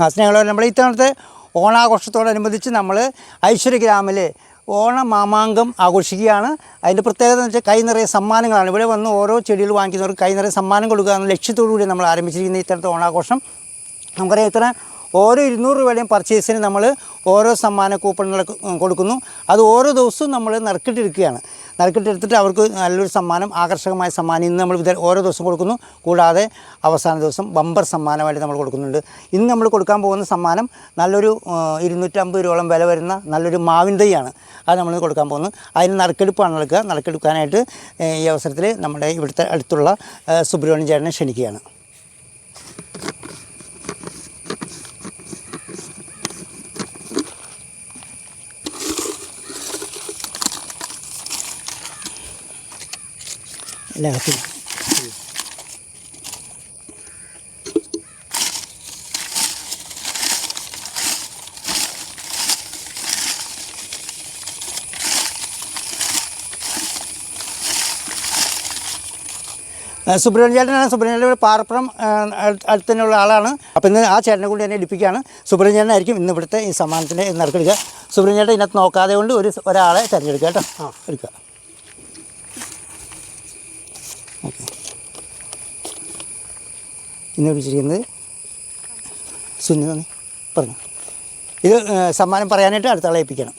ആ സ്നേഹമുള്ളവർ നമ്മൾ ഇത്തവണത്തെ ഓണാഘോഷത്തോടനുബന്ധിച്ച് നമ്മൾ ഐശ്വര്യഗ്രാമിൽ ഓണ മാമാങ്കം ആഘോഷിക്കുകയാണ്. അതിന്റെ പ്രത്യേകത എന്ന് വെച്ചാൽ കൈ നിറയെ സമ്മാനങ്ങളാണ്. ഇവിടെ വന്ന് ഓരോ ചെടികൾ വാങ്ങിക്കുന്നവർക്ക് കൈ നിറയെ സമ്മാനം കൊടുക്കുക എന്ന ലക്ഷ്യത്തോടു കൂടി നമ്മൾ ആരംഭിച്ചിരിക്കുന്ന ഇത്തരത്തെ ഓണാഘോഷം. നമുക്കറിയാം ഇത്ര ഓരോ ഇരുന്നൂറ് രൂപയുടെയും പർച്ചേസിന് നമ്മൾ ഓരോ സമ്മാന കൂപ്പണുകൾ കൊടുക്കുന്നു. അത് ഓരോ ദിവസവും നമ്മൾ നറുക്കിട്ടെടുക്കുകയാണ് നറുക്കിട്ടെടുത്തിട്ട് അവർക്ക് നല്ലൊരു സമ്മാനം ആകർഷകമായ സമ്മാനം ഇന്ന് നമ്മൾ ഓരോ ദിവസം കൊടുക്കുന്നു. കൂടാതെ അവസാന ദിവസം ബമ്പർ സമ്മാനമായിട്ട് നമ്മൾ കൊടുക്കുന്നുണ്ട്. ഇന്ന് നമ്മൾ കൊടുക്കാൻ പോകുന്ന സമ്മാനം നല്ലൊരു ഇരുന്നൂറ്റമ്പത് രൂപയോളം വില വരുന്ന നല്ലൊരു മാവിൻ അത് നമ്മൾ കൊടുക്കാൻ പോകുന്നത് അതിന് നറുക്കെടുപ്പാണ് നടക്കുക. നറുക്കെടുക്കാനായിട്ട് ഈ അവസരത്തിൽ നമ്മുടെ ഇവിടുത്തെ അടുത്തുള്ള സുബ്രഹ്മണ്യ ചേട്ടനെ ക്ഷണിക്കുകയാണ്. എല്ലാവർക്കും സുബ്രഹ്മണ്യ ചേട്ടനാണ്. സുബ്രഹ്മണ്യ പാറപ്പുറം അടുത്തന്നെയുള്ള അടുത്ത് അടുത്ത് തന്നെയുള്ള ആളാണ്. അപ്പോൾ ഇന്ന് ആ ചേട്ടനെ കൊണ്ട് എന്നെ എടുപ്പിക്കുകയാണ് സുബ്രഹ്മണ്യ ചേട്ടനായിരിക്കും ഇന്ന് ഇവിടുത്തെ ഈ സമ്മാനത്തിന്റെ നറുക്കെടുക്കുക സുബ്രഹ്മണ്യ ചേട്ടൻ ഇതിനകത്ത് നോക്കാതെ കൊണ്ട് ഒരു ഒരാളെ തിരഞ്ഞെടുക്കുക കേട്ടോ. ആ. എടുക്കുക. ഇന്ന് പിടിച്ചിരിക്കുന്നത് സുനി നന്ദി പറഞ്ഞു. ഇത് സമ്മാനം പറയാനായിട്ട് അടുത്ത ഏൽപ്പിക്കണം.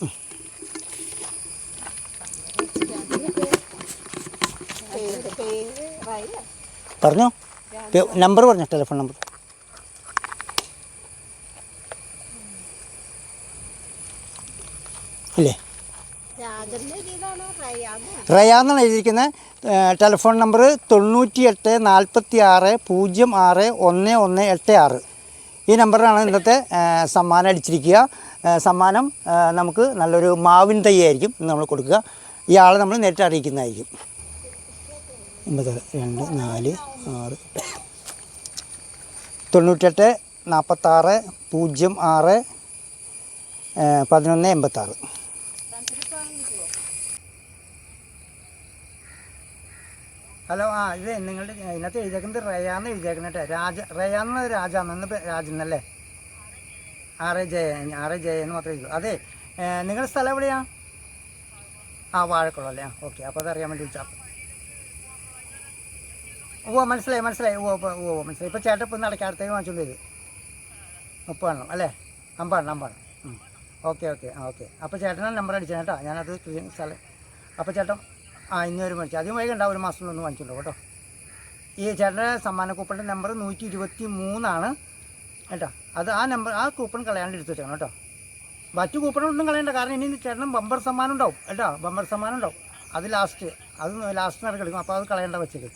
പറഞ്ഞോ? നമ്പർ പറഞ്ഞോ ടെലിഫോൺ നമ്പർ. ഇല്ലേ റയാന്നാണ് എഴുതിയിരിക്കുന്നത് ഏ, ടെലിഫോൺ നമ്പർ തൊണ്ണൂറ്റി എട്ട് നാൽപ്പത്തി ആറ് പൂജ്യം ആറ് ഒന്ന് ഒന്ന് എട്ട് ആറ്. ഈ നമ്പറിലാണ് ഇന്നത്തെ സമ്മാനം അടിച്ചിരിക്കുക. സമ്മാനം നമുക്ക് നല്ലൊരു മാവിൻ തൈ ആയിരിക്കും നമ്മൾ കൊടുക്കുക. ഇയാളെ നമ്മൾ നേരിട്ട് അറിയിക്കുന്നതായിരിക്കും. ഒമ്പത് രണ്ട് നാല് ആറ്. തൊണ്ണൂറ്റെട്ട് നാൽപ്പത്താറ് പൂജ്യം ആറ് പതിനൊന്ന് എൺപത്താറ് ഹലോ ആ ഇത് നിങ്ങളുടെ ഇതിനകത്ത് എഴുതിയേക്കുന്നത് റയാന്ന് എഴുതിയേക്കുന്നത് കേട്ടോ രാജ റയാന്ന് രാജാന്ന് രാജെന്നല്ലേ R A J A R A J A എന്ന് മാത്രമേ എഴുതൂ. അതെ നിങ്ങളുടെ സ്ഥലം എവിടെയാ? ആ വാഴക്കുളം അല്ലേ? ഓക്കെ അപ്പോൾ അതറിയാൻ വേണ്ടി വിളിച്ചാൽ ഓ മനസ്സിലായി മനസ്സിലായി. ഓ ഓ മനസ്സിലായി. ഇപ്പോൾ ചേട്ടൻ ഇപ്പം നടക്കാം അടുത്തേക്ക് വരും. മുപ്പതെണ്ണം അല്ലേ? അമ്പതെണ്ണം അമ്പതെണ്ണം. ഓക്കെ ഓക്കെ ആ ഓക്കെ. അപ്പോൾ ചേട്ടനാണ് നമ്പർ അടിച്ചത് കേട്ടോ. ഞാനത് സ്ഥലം. അപ്പോൾ ചേട്ടൻ ആ ഇനി ഒരു മേടിച്ചു അധികം വൈകുണ്ടാവും ഒരു മാസം ഒന്ന് വാങ്ങിച്ചിട്ടുണ്ടോ കേട്ടോ. ഈ ചേട്ടന്റെ സമ്മാന കൂപ്പണിന്റെ നമ്പർ നൂറ്റി ഇരുപത്തി മൂന്നാണ് കേട്ടോ. അത് ആ നമ്പർ ആ കൂപ്പൺ കളയാണ്ട് എടുത്തു വെച്ചേക്കണം കേട്ടോ. മറ്റു കൂപ്പണൊന്നും കളയണ്ട കാരണം ഇനി ചേട്ടനും ബമ്പർ സമ്മാനം ഉണ്ടാവും കേട്ടോ. ബമ്പർ സമ്മാനം ഉണ്ടാവും. അത് ലാസ്റ്റ് അത് ലാസ്റ്റ് നടക്കെടുക്കും അപ്പോൾ അത് കളയേണ്ട വെച്ചേക്കും